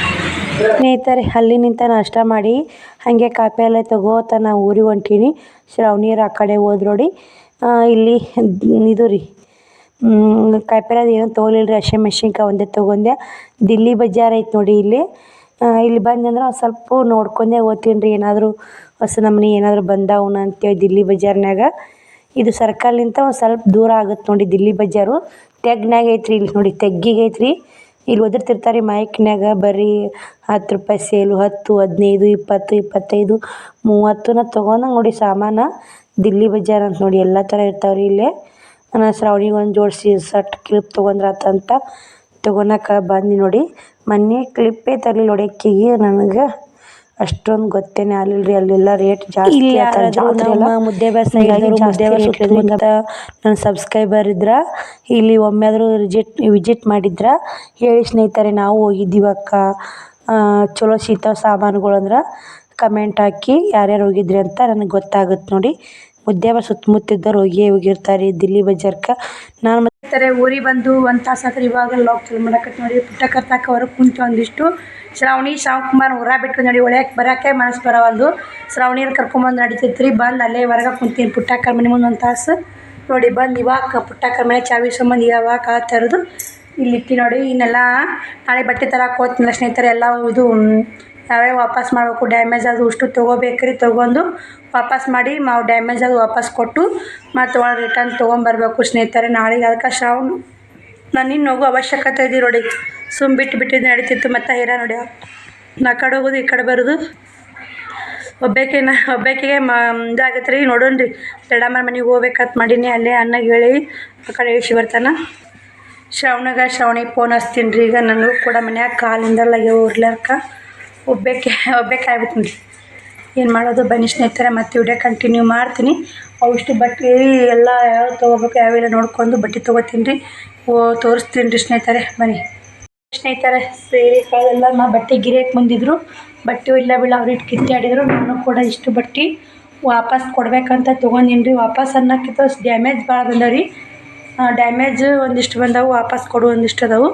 ಸ್ನೇಹಿತರೆ, ಅಲ್ಲಿ ನಿಂತ ನಾಷ್ಟ ಮಾಡಿ, ಹಾಗೆ ಕಾಪಿ ಎಲ್ಲ ತಗೋತ ನಾ ಊರಿಗೆ ಹೊಂಟೀನಿ. ಶ್ರಾವಣಿಯರು ಆ ಕಡೆ ಹೋದ್ ನೋಡಿ ಇಲ್ಲಿ ಇದು ರೀ ಕಾಯಿಪಲ್ಲೆ ಏನೂ ತೊಗೊಲಿಲ್ಲ ರೀ ಹಸಿಮೆಣ್ಸಿನ್ಕಾಯಿ ಒಂದೇ ತೊಗೊಂಡೆ. ದಿಲ್ಲಿ ಬಜಾರ್ ಐತೆ ನೋಡಿ ಇಲ್ಲಿ. ಇಲ್ಲಿ ಬಂದಂದ್ರೆ ಒಂದು ಸ್ವಲ್ಪ ನೋಡ್ಕೊಂಡೆ ಓದ್ತೀನಿ ರೀ, ಏನಾದರೂ ಹೊಸ ನಮ್ಮನೆ ಏನಾದರೂ ಬಂದವನ ಅಂತೇಳಿ ದಿಲ್ಲಿ ಬಜಾರ್ನಾಗ ಇದು ಸರ್ಕಲ್ನಿಂದ ಒಂದು ಸ್ವಲ್ಪ ದೂರ ಆಗುತ್ತೆ ನೋಡಿ ದಿಲ್ಲಿ ಬಜಾರು. ತೆಗ್ನಾಗ ಐತ್ರಿ ಇಲ್ಲಿ ನೋಡಿ, ತೆಗ್ಗಿಗೆ ಐತ್ರಿ. ಇಲ್ಲಿ ಒದರ್ತಿರ್ತಾರೆ ಮೈಕ್ನ್ಯಾಗ ಬರೀ ಹತ್ತು ರೂಪಾಯಿ ಸೇಲು, ಹತ್ತು, ಹದಿನೈದು, ಇಪ್ಪತ್ತು, ಇಪ್ಪತ್ತೈದು ಮೂವತ್ತುನ ತೊಗೊಂಡಂಗೆ ನೋಡಿ ಸಾಮಾನು ದಿಲ್ಲಿ ಬಜಾರ್ ಅಂತ ನೋಡಿ ಎಲ್ಲ ಥರ ಇರ್ತಾವೆ ರೀ ಇಲ್ಲೇ. ನಾನು ಶ್ರಾವಣಿಗೆ ಒಂದು ಜೋಡಿಸಿ ಸಟ್ ಕ್ಲಿಪ್ ತೊಗೊಂಡ್ರಾತಂತ ತೊಗೊಳಕ ಬಂದು ನೋಡಿ. ಮೊನ್ನೆ ಕ್ಲಿಪ್ಪೇ ತರಲಿಲ್ಲ ನೋಡಿ ಅಕ್ಕಿಗೆ ನನಗೆ. ಅಷ್ಟೊಂದು ಗೊತ್ತೇನೆ ಆಗಲಿಲ್ಲ ರೀ ಅಲ್ಲೆಲ್ಲ ರೇಟ್ ಜಾಸ್ತಿ ಇಲ್ಲಿ. ಮುದ್ದೆ ನನ್ನ ಸಬ್ಸ್ಕ್ರೈಬರ್ ಇದ್ರ ಇಲ್ಲಿ ಒಮ್ಮೆ ಆದರೂ ವಿಜಿಟ್ ವಿಜಿಟ್ ಮಾಡಿದ್ರ ಹೇಳಿ ಸ್ನೇಹಿತರೆ ನಾವು ಹೋಗಿದ್ದೀವಿ ಅಕ್ಕ ಚಲೋ ಸಿಗ್ತಾವ ಸಾಮಾನುಗಳು ಅಂದ್ರೆ ಕಮೆಂಟ್ ಹಾಕಿ ಯಾರ್ಯಾರು ಹೋಗಿದ್ರಿ ಅಂತ ನನಗೆ ಗೊತ್ತಾಗುತ್ತೆ ನೋಡಿ ಮುದ್ದೆ ಸುತ್ತಮುತ್ತ ಇದ್ದವರು ಹೋಗಿ ಹೋಗಿರ್ತಾರೆ. ದಿಲ್ಲಿ ಬಜಾರ್ಕ ನಾನು ಮತ್ತೆ ಊರಿಗೆ ಬಂದು ಒಂದು ತಾಸು ಆತ್ರಿ ಇವಾಗ ಲಾಕ್ ಚಲೋ ಮಾಡಕತ್ತಿ ನೋಡಿ. ಪುಟ್ಟ ಕರ್ತಾಕ ಹೊರಗೆ ಕುಂತು ಒಂದಿಷ್ಟು. ಶ್ರಾವಣಿ, ಶಾವ್ಕುಮಾರ್ ಊರ ಬಿಟ್ಟು ನೋಡಿ. ಒಳ್ಯಾಕೆ ಬರಕ್ಕೆ ಮನಸ್ಸು ಬರವಲ್ದು. ಶ್ರಾವಣಿಯರು ಕರ್ಕೊಂಬಂದು ನಡೀತೈತ್ರಿ. ಬಂದು ಅಲ್ಲೇ ಹೊರಗೆ ಕುಂತೀನಿ. ಪುಟ್ಟಕ್ಕರ ಮನೆ ಮುಂದೆ ಒಂದು ತಾಸು ನೋಡಿ. ಬಂದು ಇವಾಗ ಪುಟ್ಟಕ್ಕರ ಮನೆ ಚಾವಿ ಸಂಬಂಧ ಇವಾಗ ತರೋದು ಇಲ್ಲಿ ಇಟ್ಟು ನೋಡಿ. ಇನ್ನೆಲ್ಲ ನಾಳೆ ಬಟ್ಟೆ ತರಕ್ಕೆ ಹೋಗ್ತಿಲ್ಲ ಸ್ನೇಹಿತರೆ. ಎಲ್ಲ ಇದು ಯಾವ್ಯಾವ ವಾಪಸ್ ಮಾಡಬೇಕು. ಡ್ಯಾಮೇಜ್ ಅದು ಅಷ್ಟು ತೊಗೋಬೇಕ್ರಿ. ತೊಗೊಂಡು ವಾಪಸ್ ಮಾಡಿ ನಾವು ಡ್ಯಾಮೇಜ್ ಅದು ವಾಪಸ್ ಕೊಟ್ಟು ಮತ್ತು ಒಳಗೆ ರಿಟರ್ನ್ ತೊಗೊಂಬರ್ಬೇಕು ಸ್ನೇಹಿತರೆ. ನಾಳೆಗೆ ಅದಕ್ಕೆ ಶ್ರಾವಣ ನಾನು ಇನ್ನು ಹೋಗೋ ಅವಶ್ಯಕತೆ ಇದೆ ನೋಡಿ. ಸುಮ್ಮ ಬಿಟ್ಟು ಬಿಟ್ಟಿದ್ದು, ನಡೀತಿತ್ತು ಮತ್ತು ಹೀರಾ ನೋಡಿ. ನಾ ಕಡೆ ಹೋಗೋದು, ಈ ಕಡೆ ಬರೋದು. ಒಬ್ಬಾಕಿನ ಒಬ್ಬಾಕಿಗೆ ಮ ಇದಾಗತ್ತೆ ರೀ ನೋಡೋಣ ರೀ ದೊಡ್ಡಮ್ಮನ ಮನೆಗೆ ಹೋಗ್ಬೇಕಂತ ಮಾಡೀನಿ. ಅಲ್ಲೇ ಅಣ್ಣಗೆ ಹೇಳಿ ಆ ಕಡೆ ಇಳಿಸಿ ಬರ್ತಾನೆ. ಶ್ರವಣಗ ಶ್ರವಣಿಗೆ ಫೋನ್ ಹಚ್ತೀನಿ ರೀ ಈಗ ನನಗೂ ಕೂಡ ಮನ್ಯಾಗ ಕಾಲಿಂದಲಾಗೆ ಉರ್ಲಾರ್ಕ ಒಬ್ಬಾಕೆ ಒಬ್ಬಕ್ಕೆ ಆಗ್ಬಿಟ್ಟಿನಿ ಏನು ಮಾಡೋದು? ಬನ್ನಿ ಸ್ನೇಹಿತರೆ, ಮತ್ತೆ ವಿಡಿಯೋ ಕಂಟಿನ್ಯೂ ಮಾಡ್ತೀನಿ. ಅವಿಷ್ಟು ಬಟ್ಟೆ ಎಲ್ಲ ಯಾವ ತೊಗೋಬೇಕು ಯಾವೆಲ್ಲ ನೋಡ್ಕೊಂಡು ಬಟ್ಟೆ ತೊಗೋತೀನಿ ರೀ. ಓ, ತೋರಿಸ್ತೀನಿ ರೀ ಸ್ನೇಹಿತರೆ, ಬನ್ನಿ. ಸ್ನೇಹಿತರೆ ಸೀರೆಗಳೆಲ್ಲ ನಾ ಬಟ್ಟೆ ಗಿರಿಯಕ್ಕೆ ಬಂದಿದ್ರು. ಬಟ್ಟೆ ಇಲ್ಲ ಬಿಡ, ಅವ್ರು ಇಟ್ಟು ಕಿತ್ತಾಡಿದ್ರು ನಾನು ಕೂಡ ಇಷ್ಟು ಬಟ್ಟೆ ವಾಪಸ್ ಕೊಡ್ಬೇಕಂತ ತೊಗೊಂಡಿನಿ ರೀ. ವಾಪಸ್ ಅನ್ನೋಕ್ಕಿಂತ ಡ್ಯಾಮೇಜ್ ಭಾಳ ಬಂದವೆ ರೀ. ಡ್ಯಾಮೇಜ್ ಒಂದಿಷ್ಟು ಬಂದವು, ವಾಪಸ್ ಕೊಡು ಒಂದಿಷ್ಟು ಅದಾವು.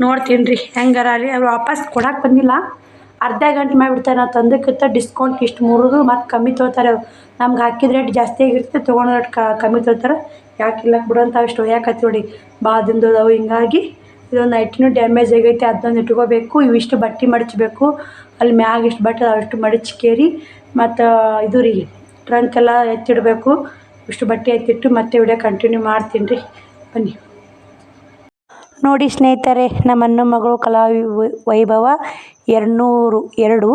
ನೋಡ್ತೀನಿ ರೀ, ಹೆಂಗಾರ ರೀ ಅವ್ರು ವಾಪಸ್ ಕೊಡಕ್ಕೆ ಬಂದಿಲ್ಲ. ಅರ್ಧ ಗಂಟೆ ಮಾಡಿಬಿಡ್ತಾರೆ ನಾವು ತಂದಕ್ಕಿಂತ ಡಿಸ್ಕೌಂಟ್ ಇಷ್ಟು ಮುರಿದು ಮತ್ತು ಕಮ್ಮಿ ತೊಗೋತಾರೆ. ನಮ್ಗೆ ಹಾಕಿದ ರೇಟ್ ಜಾಸ್ತಿ ಆಗಿರುತ್ತೆ ತೊಗೊಂಡು ರೇಟ್ ಕಮ್ಮಿ ತೊಗೋತಾರೆ. ಯಾಕೆ ಇಲ್ಲ ಬಿಡು ಅಂತ ಅಷ್ಟು ಒಯ್ಯಾಕತ್ತಿ ನೋಡಿ. ಭಾಳ ದಿನದ ಅದಾವು ಹಿಂಗಾಗಿ ಇದೊಂದು ನೈಟಿನೂ ಡ್ಯಾಮೇಜ್ ಆಗೈತೆ ಅದನ್ನು ಇಟ್ಕೋಬೇಕು. ಇವಿಷ್ಟು ಬಟ್ಟೆ ಮಡಚಬೇಕು. ಅಲ್ಲಿ ಮ್ಯಾಗ ಇಷ್ಟು ಬಟ್ಟೆ ಅಷ್ಟು ಮಡಚ್ಕೇರಿ. ಮತ್ತು ಇದು ರೀ ಟ್ರಂಕ್ ಎಲ್ಲ ಎತ್ತಿಡಬೇಕು. ಇಷ್ಟು ಬಟ್ಟೆ ಎತ್ತಿಟ್ಟು ಮತ್ತೆ ವಿಡಿಯೋ ಕಂಟಿನ್ಯೂ ಮಾಡ್ತೀನಿ ರೀ. ಬನ್ನಿ. ನೋಡಿ ಸ್ನೇಹಿತರೆ, ನಮ್ಮ ಮಗಳು ಕಲಾ ವೈಭವ ಎರಡುನೂರು ಎರಡು.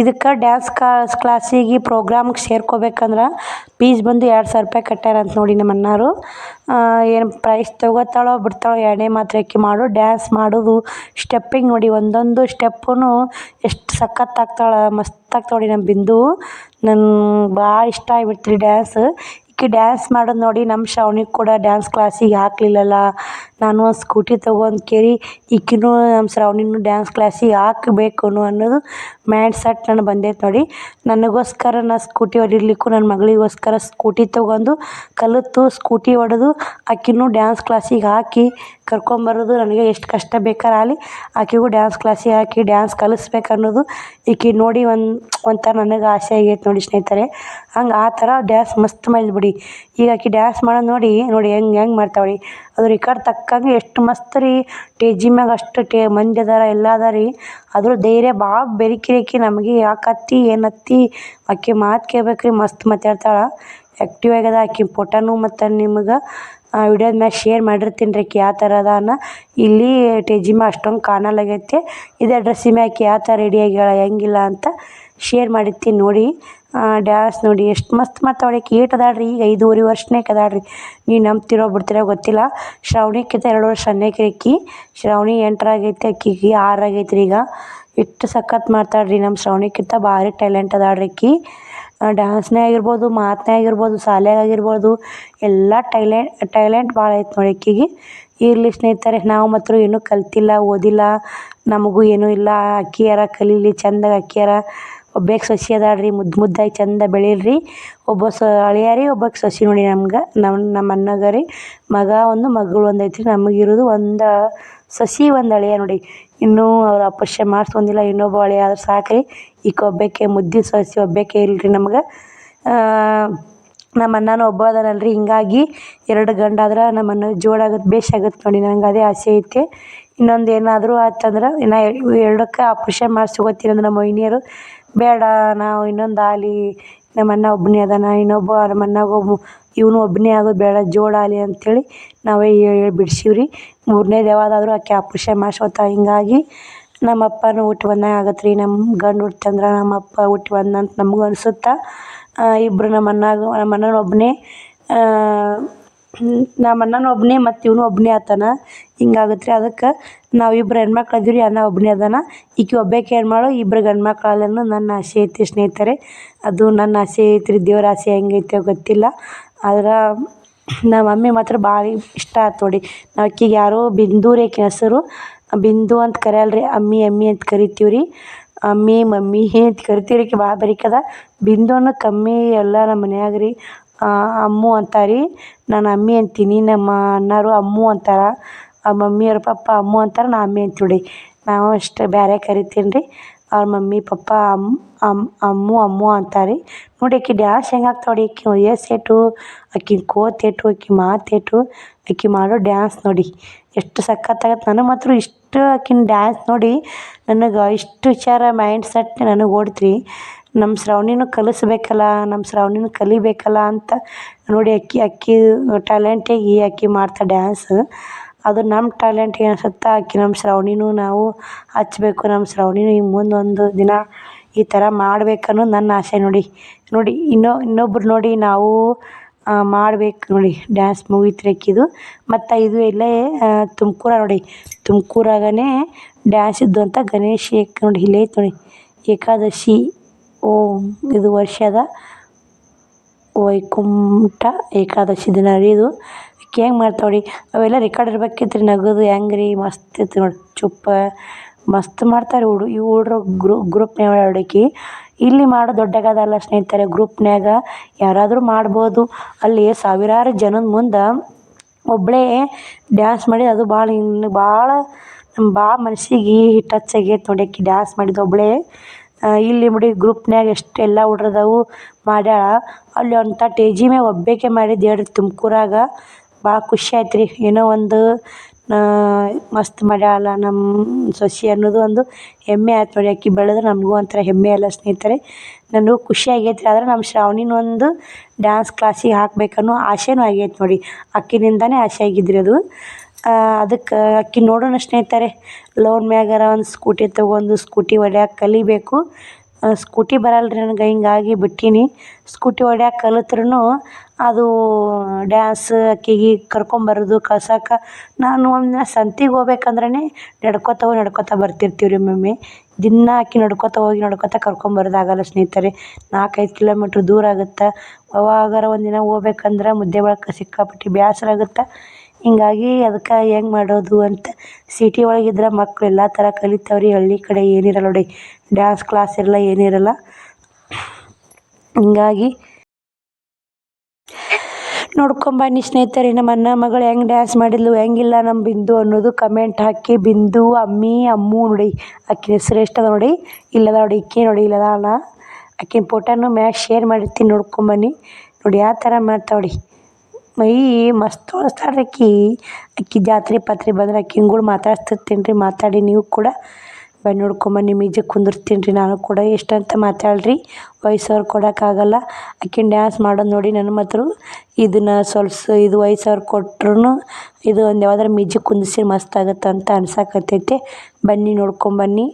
ಇದಕ್ಕೆ ಡ್ಯಾನ್ಸ್ ಕ್ಲಾಸ್ ಕ್ಲಾಸಿಗೆ ಪ್ರೋಗ್ರಾಮ್ಗೆ ಸೇರ್ಕೋಬೇಕಂದ್ರೆ ಫೀಸ್ ಬಂದು ಎರಡು ಸಾವಿರ ರೂಪಾಯಿ ಕಟ್ಟ್ಯಾರಂತ ನೋಡಿ ನಮ್ಮ ಅಣ್ಣಾರು. ಏನು ಪ್ರೈಸ್ ತಗೋತಾಳೋ ಬಿಡ್ತಾಳೋ ಎರಡನೇ ಮಾತ್ರ ಅಕ್ಕಿ ಮಾಡು ಡ್ಯಾನ್ಸ್ ಮಾಡೋದು ಸ್ಟೆಪ್ಪಿಂಗ್ ನೋಡಿ ಒಂದೊಂದು ಸ್ಟೆಪ್ಪೂ ಎಷ್ಟು ಸಖತ್ ಆಗ್ತಾಳೆ, ಮಸ್ತ್ ನೋಡಿ ನಮ್ಮ ಬಿಂದು. ನಂಗೆ ಭಾಳ ಇಷ್ಟ ಆಗ್ಬಿಡ್ತು ರೀ ಡ್ಯಾನ್ಸ್ ಈಕೆ ಡ್ಯಾನ್ಸ್ ಮಾಡೋದು ನೋಡಿ ನಮ್ಮ ಶ್ರಾವಣಿಗೆ ಕೂಡ ಡ್ಯಾನ್ಸ್ ಕ್ಲಾಸಿಗೆ ಹಾಕ್ಲಿಲ್ಲಲ್ಲ. ನಾನು ಒಂದು ಸ್ಕೂಟಿ ತಗೊಂಡು ಕೇರಿ, ಈಕಿನೂ ನಮ್ಮ ಶ್ರಾವಣಿನೂ ಡ್ಯಾನ್ಸ್ ಕ್ಲಾಸಿಗೆ ಹಾಕಬೇಕು ಅನ್ನೋದು ಮೈಂಡ್ ಸೆಟ್ ನನಗೆ ಬಂದೈತೆ ನೋಡಿ. ನನಗೋಸ್ಕರ ನಾನು ಸ್ಕೂಟಿ ಹೊಡಿಲಿಕ್ಕೂ ನನ್ನ ಮಗಳಿಗೋಸ್ಕರ ಸ್ಕೂಟಿ ತಗೊಂಡು ಕಲಿತು ಸ್ಕೂಟಿ ಹೊಡೆದು ಆಕಿನೂ ಡ್ಯಾನ್ಸ್ ಕ್ಲಾಸಿಗೆ ಹಾಕಿ ಕರ್ಕೊಂಬರೋದು ನನಗೆ ಎಷ್ಟು ಕಷ್ಟ ಬೇಕಾರೆ ಆಗಲಿ ಆಕೆಗೂ ಡ್ಯಾನ್ಸ್ ಕ್ಲಾಸಿಗೆ ಹಾಕಿ ಡ್ಯಾನ್ಸ್ ಕಲಿಸ್ಬೇಕು ಅನ್ನೋದು ಈಕಿ ನೋಡಿ ಒಂದು, ಒಂಥರ ನನಗೆ ಆಸೆ ಆಗೈತೆ ನೋಡಿ ಸ್ನೇಹಿತರೆ. ಹಂಗೆ ಆ ಥರ ಡ್ಯಾನ್ಸ್ ಮಸ್ತ್ ಮಾಡಿದ್ಬಿಡಿ ಈಗ ಆಕೆ ಡ್ಯಾನ್ಸ್ ಮಾಡೋದು ನೋಡಿ ನೋಡಿ ಹೆಂಗೆ ಹೆಂಗೆ ಮಾಡ್ತಾಳೆ ಅದು ರೆಕಾರ್ಡ್ ತಕ್ಕಂಗೆ ಎಷ್ಟು ಮಸ್ತ್ ರೀ. ಟೇಜಿ ಮ್ಯಾಗ ಅಷ್ಟು ಟೇ ಮಂದಿ ಅದಾರ, ಎಲ್ಲ ಅದ ರೀ. ಅದ್ರ ಧೈರ್ಯ ಭಾಳ ಬೆರಿಕಿರಿಕಿ ನಮಗೆ ಯಾಕತ್ತಿ ಏನತ್ತಿ ಆಕೆ ಮಾತು ಕೇಳ್ಬೇಕು ರೀ, ಮಸ್ತ್ ಮಾತಾಡ್ತಾಳೆ. ಆ್ಯಕ್ಟಿವ್ ಆಗ್ಯದ ಆಕಿ. ಫೋಟೋನು ಮತ್ತು ನಿಮ್ಗೆ ವಿಡಿಯೋದ ಮ್ಯಾಗ ಶೇರ್ ಮಾಡಿರ್ತೀನಿ ರೀ ಆಕೆ ಯಾವ ಥರ ಅನ್ನ. ಇಲ್ಲಿ ಟೇಜಿಮ ಅಷ್ಟೊಂದು ಕಾಣಲಾಗೈತೆ ಇದೇ ಡ್ರೆಸ್ಸಿನ ಮ್ಯಾಕೆ ಯಾವ ಥರ ರೆಡಿ ಆಗ್ಯಾಳ, ಹೆಂಗಿಲ್ಲ ಅಂತ ಶೇರ್ ಮಾಡಿರ್ತೀನಿ ನೋಡಿ. ಡ್ಯಾನ್ಸ್ ನೋಡಿ, ಎಷ್ಟು ಮಸ್ತ್ ಮಾಡ್ತಾಳೆ ಆಕಿ ಏಟ್ ಅದಾಳ ರೀ ಈಗ ಐದೂವರೆ ವರ್ಷನೇ ಅದಾಳ ರೀ ನೀವು ನಂಬ್ತಿರೋ ಬಿಡ್ತಿರೋ ಗೊತ್ತಿಲ್ಲ. ಶ್ರಾವಣಿಕ್ಕಿಂತ ಎರಡು ವರ್ಷ ಸಣ್ಣಕ್ಕೆ ಅಕ್ಕಿ ಶ್ರಾವಣಿ ಎಂಟರಾಗೈತಿ ಅಕ್ಕಿಗೆ ಆರಾಗೈತೆ ರೀ ಈಗ. ಎಷ್ಟು ಸಖತ್ ಮಾಡ್ತಾಳ್ರಿ ನಮ್ಮ ಶ್ರಾವಣಿಕ್ಕಿಂತ ಭಾರಿ ಟ್ಯಾಲೆಂಟ್ ಅದಾಳ್ರಿ ಆಕಿ ಡ್ಯಾನ್ಸ್ನೇ ಆಗಿರ್ಬೋದು ಮಾತೇ ಆಗಿರ್ಬೋದು, ಶಾಲ್ಯಾಗ ಆಗಿರ್ಬೋದು, ಎಲ್ಲ ಟೈಲೆಂಟ್ ಟೈಲೆಂಟ್ ಭಾಳ ಐತೆ ನೋಡಿ ಆಕಿಗೆ ಇರಲಿ ಸ್ನೇಹಿತರೆ, ನಾವು ಮಾತ್ರ ಏನೂ ಕಲ್ತಿಲ್ಲ, ಓದಿಲ್ಲ. ನಮಗೂ ಏನೂ ಇಲ್ಲ. ಅಕ್ಕಿಯಾರ ಕಲೀಲಿ ಚಂದ ಅಕ್ಕಿಯಾರ. ಒಬ್ಬೇಕಿ ಸೊಸಿ ಅದಾಳ್ರಿ ಮುದ್ದು ಮುದ್ದಾಗಿ ಚಂದ ಬೆಳೀಲಿ ರೀ ಒಬ್ಬ ಸ ಅಳಿಯ ರೀ ಸೊಸಿ ನೋಡಿ ನಮ್ಗೆ ನಮ್ಮ ನಮ್ಮ ಅಣ್ಣಗ ರೀ ಮಗ ಒಂದು, ಮಗಳು ಒಂದು ಐತಿ ನಮಗಿರೋದು ಒಂದು ಸೊಸಿ, ಒಂದು ಅಳಿಯ ನೋಡಿ. ಇನ್ನೂ ಅವ್ರು ಅಪಶ್ಯ ಮಾಡಿಸ್ಕೊಂಡಿಲ್ಲ. ಇನ್ನೊಬ್ಬ ಅಳಿಯ ಆದ್ರೆ ಸಾಕು ರೀ ಈಕೆ ಒಬ್ಬಾಕೆ ಮುದ್ದಿನ ಸಸಿ, ಒಬ್ಬಾಕೆ ಇಲ್ರಿ ನಮ್ಗೆ. ನಮ್ಮ ಅಣ್ಣನೂ ಒಬ್ಬ ಅದಾನಲ್ರಿ. ಹಿಂಗಾಗಿ ಎರಡು ಗಂಡಾದ್ರೆ ನಮ್ಮ ಅಣ್ಣ ಬೇಷ್ ಆಗತ್ತೆ ನೋಡಿ. ನನಗೆ ಅದೇ ಆಸೆ ಐತೆ. ಇನ್ನೊಂದು ಏನಾದರೂ ಆಯ್ತಂದ್ರೆ ಇನ್ನು ಎರಡಕ್ಕೆ ಆಪ್ರೇಷನ್ ಮಾಡಿಸ್ಕೋತೀನಿ ಅಂದ್ರೆ ನಮ್ಮ ವೈನಿಯರು. ಬೇಡ, ನಾವು ಇನ್ನೊಂದು ಆಲಿ, ನಮ್ಮ ಅಣ್ಣ ಒಬ್ಬನೇ ಅದಾನ, ಇನ್ನೊಬ್ಬ ನಮ್ಮ ಅಣ್ಣಗೆ ಒಬ್ಬ, ಇವನು ಒಬ್ಬನೇ ಆಗೋದು ಬೇಡ, ಜೋಡ ಆಗ್ಲಿ ಅಂಥೇಳಿ ನಾವೇ ಹೇಳಿ ಬಿಡ್ಸೀವಿ ರೀ ಮೂರನೇದು ಯಾವ್ದಾದ್ರೂ ಆಕೆ ಆಪ್ರೇಷನ್ ಮಾಡ್ಸೋತ ಹಿಂಗಾಗಿ ನಮ್ಮ ಅಪ್ಪನೂ ಹುಟ್ಟು ಬಂದಂಗೆ ಆಗತ್ತೆ ರೀ ನಮ್ಮ ಗಂಡು ಹುಟ್ತಂದ್ರೆ ನಮ್ಮ ಅಪ್ಪ ಹುಟ್ಟಿ ಬಂದಂತ ನಮಗೂ ಅನ್ಸುತ್ತೆ ಇಬ್ಬರು ನಮ್ಮ ಅಣ್ಣಾಗ, ನಮ್ಮ ಅಣ್ಣನ ಒಬ್ಬನೇ ನಮ್ಮ ಅಣ್ಣನ ಒಬ್ಬನೇ ಮತ್ತು ಇವನು ಒಬ್ಬನೇ ಆತನ. ಹಿಂಗಾಗತ್ತೆ ರೀ ಅದಕ್ಕೆ ನಾವಿಬ್ಬರು ಹೆಣ್ಮಕ್ಳು ಅದೀವಿ ರೀ ಅಣ್ಣ ಒಬ್ಬನೇ ಅದಾನ. ಈಕೆ ಒಬ್ಬಾಕಿ ಏನು ಮಾಡೋ ಗಂಡು ಗಂಡ್ಮಕ್ಳು ನನ್ನ ಆಸೆ ಐತಿ ಸ್ನೇಹಿತರೆ. ಅದು ನನ್ನ ಆಸೆ ಐತಿ ರೀ ದೇವ್ರ ಆಸೆ ಹೆಂಗೈತೆ ಗೊತ್ತಿಲ್ಲ. ಆದ್ರೆ ನಮ್ಮ ಮಮ್ಮಿ ಮಾತ್ರ ಭಾಳ ಇಷ್ಟ ಆಯ್ತು ನೋಡಿ. ನಾವು ಆಕಿಗೆ ಯಾರೋ ಬಿಂದು ರೀ ಬಿಂದು ಅಂತ ಕರೆಯಲ್ಲ ರೀ ಅಮ್ಮಿ ಅಮ್ಮಿ ಅಂತ ಕರಿತೀವಿ ರೀ ಅಮ್ಮಿ, ಮಮ್ಮಿ ಅಂತ ಕರಿತೀವಿ ರೀ ಭಾಳ ಬರಿಕದ ಬಿಂದು ಅನ್ನೋ ಕಮ್ಮಿ ಎಲ್ಲ ನಮ್ಮ ಮನ್ಯಾಗ ರೀ. ಅಮ್ಮು ಅಂತಾರೆ. ನಾನು ಅಮ್ಮಿ ಅಂತೀನಿ. ನಮ್ಮ ಅಣ್ಣಾವ್ರು ಅಮ್ಮು ಅಂತಾರೆ. ಮಮ್ಮಿಯವ್ರ ಪಪ್ಪ ಅಮ್ಮು ಅಂತಾರೆ, ನಾ ಅಮ್ಮಿ ಅಂತೀವಿ ರೀ ನಾವು ಅಷ್ಟೇ ಬೇರೆ ಕರಿತೀನಿ ರೀ ಅವ್ರ ಮಮ್ಮಿ, ಪಪ್ಪ, ಅಮ್ ಅಮ್ಮ ಅಮ್ಮು ಅಮ್ಮು ಅಂತಾರೆ. ನೋಡಿ ಆಕೆ ಡ್ಯಾನ್ಸ್ ಹೆಂಗೆ ಹಾಕ್ತಾಳೆ ನೋಡಿ. ಆಕಿ ವಯಸ್ಸು ಏಟು ಆಕಿನ ಕೋತ್ ಏಟು, ಆಕೆ ಮಾತು ಏಟು, ಆಕೆ ಮಾಡೋ ಡ್ಯಾನ್ಸ್ ನೋಡಿ. ಎಷ್ಟು ಸಖತ್ತಾಗತ್ತೆ ಮಾತ್ರ ಇಷ್ಟು ಆಕಿನ ಡ್ಯಾನ್ಸ್ ನೋಡಿ, ನನಗೆ ಇಷ್ಟು ವಿಚಾರ, ಮೈಂಡ್ ಸೆಟ್ ನನಗೆ ಓಡ್ತು ರೀ ನಮ್ಮ ಶ್ರಾವಣಿನೂ ಕಲಿಸ್ಬೇಕಲ್ಲ ನಮ್ಮ ಶ್ರಾವಣಿನೂ ಕಲಿಬೇಕಲ್ಲ ಅಂತ ನೋಡಿ ಅಕ್ಕಿ ಅಕ್ಕಿ ಟ್ಯಾಲೆಂಟಿಗೆ ಅಕ್ಕಿ ಮಾಡ್ತಾ ಡ್ಯಾನ್ಸ್ ಅದು ನಮ್ಮ ಟ್ಯಾಲೆಂಟ್ ಅನ್ಸುತ್ತೆ, ಅಕ್ಕಿ ನಮ್ಮ ಶ್ರಾವಣಿನೂ ನಾವು ಹಚ್ಚಬೇಕು ನಮ್ಮ ಶ್ರಾವಣಿನೂ ಈ ಮುಂದೆ ಒಂದು ದಿನ ಈ ಥರ ಮಾಡಬೇಕನ್ನೋ ನನ್ನ ಆಸೆ ನೋಡಿ. ನೋಡಿ, ಇನ್ನೊ, ಇನ್ನೊಬ್ರು ನೋಡಿ ನಾವು ಮಾಡ್ಬೇಕು ನೋಡಿ ಡ್ಯಾನ್ಸ್ ಮೂವಿ ರೀ ಆಕಿದು ಮತ್ತು ಇದು ಇಲ್ಲೇ ತುಮಕೂರ ನೋಡಿ. ತುಮಕೂರಾಗನೇ ಡ್ಯಾನ್ಸ್ ಇದ್ದು ಅಂತ ಗಣೇಶ ಏಕ ನೋಡಿ, ಇಲ್ಲೇ ಐತೆ ನೋಡಿ. ಏಕಾದಶಿ. ಓಂ, ಇದು ವರ್ಷದ ವೈಕುಂಠ ಏಕಾದಶಿ ದಿನ ರೀ ಇದು. ಹೆಂಗೆ ಮಾಡ್ತಾವೆ ರೀ? ಅವೆಲ್ಲ ರೆಕಾರ್ಡ್ ಇರ್ಬೇಕಿತ್ತು ರೀ, ನಗದು ಹೆಂಗೆ ರೀ? ಮಸ್ತ್ ಇತ್ತು ನೋಡಿ, ಚುಪ್ಪ. ಮಸ್ತ್ ಮಾಡ್ತಾರೆ ಹುಡು, ಈ ಹುಡ್ರು ಗ್ರೂಪ್ನ್ಯಾಗ ನೋಡಿ ಆಕಿ ಇಲ್ಲಿ ಮಾಡೋ ದೊಡ್ಡಗಾದಲ್ಲ ಸ್ನೇಹಿತರೆ ಗ್ರೂಪ್ನ್ಯಾಗ ಯಾರಾದರೂ ಮಾಡ್ಬೋದು. ಅಲ್ಲಿ ಸಾವಿರಾರು ಜನದ ಮುಂದೆ ಒಬ್ಬಳೇ ಡ್ಯಾನ್ಸ್ ಮಾಡಿ ಅದು ಭಾಳ ಇನ್ನು ಭಾಳ ನಮ್ಮ ಭಾಳ ಮನಸ್ಸಿಗೆ ಟಚ್ ಆಗೈತೆ ನೋಡಿ ಡ್ಯಾನ್ಸ್ ಮಾಡಿದ್ದು ಒಬ್ಬಳೇ ಇಲ್ಲಿ ನೋಡಿ ಗ್ರೂಪ್ನ್ಯಾಗ ಎಷ್ಟು ಎಲ್ಲ ಹುಡ್ರು ಅದಾವು ಮಾಡ್ಯಾಳ. ಅಲ್ಲಿ ಅಂಥ ಟೇಜಿ ಮ್ಯಾಗ ಒಬ್ಬಾಕೆ ಮಾಡಿದ್ದು ಹೇಳ್ರಿ ತುಮಕೂರಾಗ. ಭಾಳ ಖುಷಿ ಆಯ್ತು ರೀ ಏನೋ ಒಂದು ಮಸ್ತ್ ಮಾಡ್ಯಾಳ ನಮ್ಮ ಸೊಸೆ ಅನ್ನೋದು ಒಂದು ಹೆಮ್ಮೆ ಆಯ್ತು ನೋಡಿ ಆಕಿ ಬೆಳೆದ್ರೆ ನಮಗೂ ಒಂಥರ ಹೆಮ್ಮೆ ಅಲ್ಲ ಸ್ನೇಹಿತರೆ. ನನಗೂ ಖುಷಿ ಆಗೈತೆ ರೀ ಆದ್ರೆ ನಮ್ಮ ಶ್ರಾವಣಿನ ಒಂದು ಡ್ಯಾನ್ಸ್ ಕ್ಲಾಸಿಗೆ ಹಾಕ್ಬೇಕನ್ನೋ ಆಸೆನೂ ಆಗೈತೆ ನೋಡಿ. ಆಕಿನಿಂದಾನೇ ಆಸೆ ಆಗಿದ್ದು ರೀ ಅದು. ಅದಕ್ಕೆ ಆಕಿ ನೋಡೋಣ ಸ್ನೇಹಿತರೆ. ಲೋನ್ ಮ್ಯಾಗಾರ ಒಂದು ಸ್ಕೂಟಿ ತಗೊಂಡು ಸ್ಕೂಟಿ ಹೊಡ್ಯಾಕೆ ಕಲಿಬೇಕು. ಸ್ಕೂಟಿ ಬರಲ್ಲ ರೀ ನನಗೆ, ಹಿಂಗಾಗಿ ಬಿಟ್ಟೀನಿ. ಸ್ಕೂಟಿ ಹೊಡ್ಯಾಕೆ ಕಲಿತ್ರೂ ಅದು ಡ್ಯಾನ್ಸ್ ಆಕಿಗೆ ಕರ್ಕೊಂಬರೋದು ಕಳ್ಸಕ್ಕೆ ನಾನು ಒಂದಿನ ಸಂತಿಗೆ ಹೋಗ್ಬೇಕಂದ್ರೇ ನಡ್ಕೊತ ಹೋಗಿ ನಡ್ಕೊತ ಬರ್ತಿರ್ತೀವಿ ರೀ ಒಮ್ಮೊಮ್ಮೆ. ದಿನ ಆಕಿ ನಡ್ಕೊತ ಹೋಗಿ ನಡ್ಕೊತ ಕರ್ಕೊಂಬರೋದಾಗಲ್ಲ ಸ್ನೇಹಿತರೆ. ನಾಲ್ಕೈದು ಕಿಲೋಮೀಟ್ರ್ ದೂರ ಆಗುತ್ತೆ? ಯಾವಾಗಾರ ಒಂದಿನ ಹೋಗ್ಬೇಕಂದ್ರೆ ಮುದ್ದೆ ಒಳಗೆ ಸಿಕ್ಕಾಪಟ್ಟೆ ಬೇಸರ ಆಗುತ್ತೆ ಹಿಂಗಾಗಿ ಅದಕ್ಕೆ ಹೆಂಗೆ ಮಾಡೋದು ಅಂತ ಸಿಟಿ ಒಳಗಿದ್ರೆ ಮಕ್ಳು ಎಲ್ಲ ಥರ ಕಲಿತಾವೆ ರೀ ಹಳ್ಳಿ ಕಡೆ ಏನಿರಲ್ಲ ನೋಡಿ. ಡ್ಯಾನ್ಸ್ ಕ್ಲಾಸ್ ಇರಲ್ಲ ಏನಿರಲ್ಲ. ಹೀಗಾಗಿ ನೋಡ್ಕೊಂಬನ್ನಿ ಸ್ನೇಹಿತರೆ, ನಮ್ಮ ಅಣ್ಣ ಮಗಳು ಹೆಂಗೆ ಡ್ಯಾನ್ಸ್ ಮಾಡಿದ್ಲು, ಹೆಂಗಿಲ್ಲ ನಮ್ಮ ಬಿಂದು ಅನ್ನೋದು ಕಮೆಂಟ್ ಹಾಕಿ, ಬಿಂದು, ಅಮ್ಮಿ, ಅಮ್ಮು ನೋಡಿ. ಆಕಿನ ಶ್ರೇಷ್ಠದ ನೋಡಿ? ಇಲ್ಲದ ನೋಡಿ, ಇಕ್ಕಿ ನೋಡಿ, ಇಲ್ಲದ ಅಣ್ಣ. ಆಕಿನ ಫೋಟೋನು ಮ್ಯಾಗ ಶೇರ್ ಮಾಡಿರ್ತೀನಿ ನೋಡ್ಕೊಂಬನ್ನಿ. ನೋಡಿ ಯಾವ ಥರ ಮಾಡ್ತಾವೆ ಮೈ ಮಸ್ತ್ ತೋರಿಸ್ತಾಳೆ ಆಕಿ ಆಕಿ ಜಾತ್ರೆ ಪಾತ್ರೆ ಬಂದ್ರೆ ಕೂಡ ಮಾತಾಡ್ತಿರ್ತೀನಿ ರೀ ಮಾತಾಡಿ ನೀವು ಕೂಡ. ಬಂದು ನೋಡ್ಕೊಂಬನ್ನಿ ಮೀಜಕ್ಕೆ ಕುಂದಿರ್ತೀನಿ ರೀ ನಾನು ಕೂಡ. ಎಷ್ಟಂತ ಮಾತಾಡ್ರಿ, ವಯಸ್ಸವ್ರು ಕೊಡೋಕ್ಕಾಗಲ್ಲ. ಆಕಿನ ಡ್ಯಾನ್ಸ್ ಮಾಡೋದು ನೋಡಿ ನನ್ನ ಮಾತ್ರ ಇದನ್ನು ಸ್ವಲ್ಪ ಇದು ವಯಸ್ಸವ್ರು ಕೊಟ್ರೂ ಇದು ಒಂದು ಯಾವ್ದಾರು ಮ್ಯೂಜಿಕ್ ಕುಂದಿಸಿ ಮಸ್ತ್ ಆಗುತ್ತೆ ಅಂತ ಅನ್ಸಕತ್ತೈತೆ. ಬನ್ನಿ ನೋಡ್ಕೊಂಬನ್ನಿ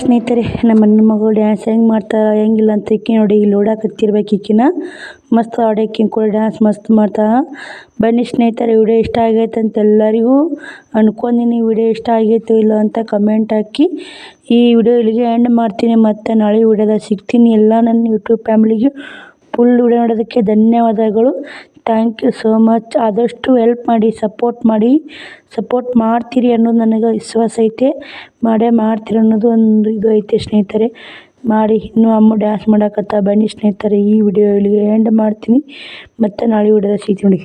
ಸ್ನೇಹಿತರೆ, ನಮ್ಮ ಹೆಣ್ಣು ಮಗಳು ಡ್ಯಾನ್ಸ್ ಹೆಂಗೆ ಮಾಡ್ತಾರ ಹೆಂಗಿಲ್ಲ ಅಂತ ಇಕ್ಕಿ ನೋಡಿ ಇಲ್ಲಿ ನೋಡಕತ್ತಿರ್ಬೇಕು ಈಕಿನ. ಮಸ್ತ್ ಆಡೋಕಿ ಕೂಡ ಡ್ಯಾನ್ಸ್ ಮಸ್ತ್ ಮಾಡ್ತಾ ಬನ್ನಿ ಸ್ನೇಹಿತರೆ ವಿಡಿಯೋ ಇಷ್ಟ ಆಗೈತೆ ಅಂತ ಎಲ್ಲರಿಗೂ ಅನ್ಕೊಂಡಿನಿ. ವಿಡಿಯೋ ಇಷ್ಟ ಆಗೈತೋ ಇಲ್ಲ ಅಂತ ಕಮೆಂಟ್ ಹಾಕಿ. ಈ ವಿಡಿಯೋ ಇಲ್ಲಿಗೆ ಎಂಡ್ ಮಾಡ್ತೀನಿ. ಮತ್ತು ನಾಳೆ ವಿಡಿಯೋದಾಗ ಸಿಗ್ತೀನಿ. ಎಲ್ಲ ನನ್ನ ಯೂಟ್ಯೂಬ್ ಫ್ಯಾಮಿಲಿಗೆ ಫುಲ್ ವಿಡಿಯೋ ನೋಡೋದಕ್ಕೆ ಧನ್ಯವಾದಗಳು. ಥ್ಯಾಂಕ್ ಯು ಸೋ ಮಚ್ ಆದಷ್ಟು ಹೆಲ್ಪ್ ಮಾಡಿ ಸಪೋರ್ಟ್ ಮಾಡಿ ಸಪೋರ್ಟ್ ಮಾಡ್ತೀರಿ ಅನ್ನೋದು ನನಗೆ ವಿಶ್ವಾಸ ಐತೆ. ಮಾಡೇ ಮಾಡ್ತೀರಿ ಅನ್ನೋದು ಒಂದು ಇದು ಐತೆ ಸ್ನೇಹಿತರೆ. ಮಾಡಿ, ಇನ್ನೂ ಅಮ್ಮ ಡ್ಯಾನ್ಸ್ ಮಾಡೋಕತ್ತ ಬನ್ನಿ ಸ್ನೇಹಿತರೆ. ಈ ವಿಡಿಯೋ ಇಲ್ಲಿಗೆ ಎಂಡ್ ಮಾಡ್ತೀನಿ. ಮತ್ತು ನಾಳೆ ವಿಡಿಯೋದಾಗ ಸಿಗ್ತೀನಿ ನೋಡಿ.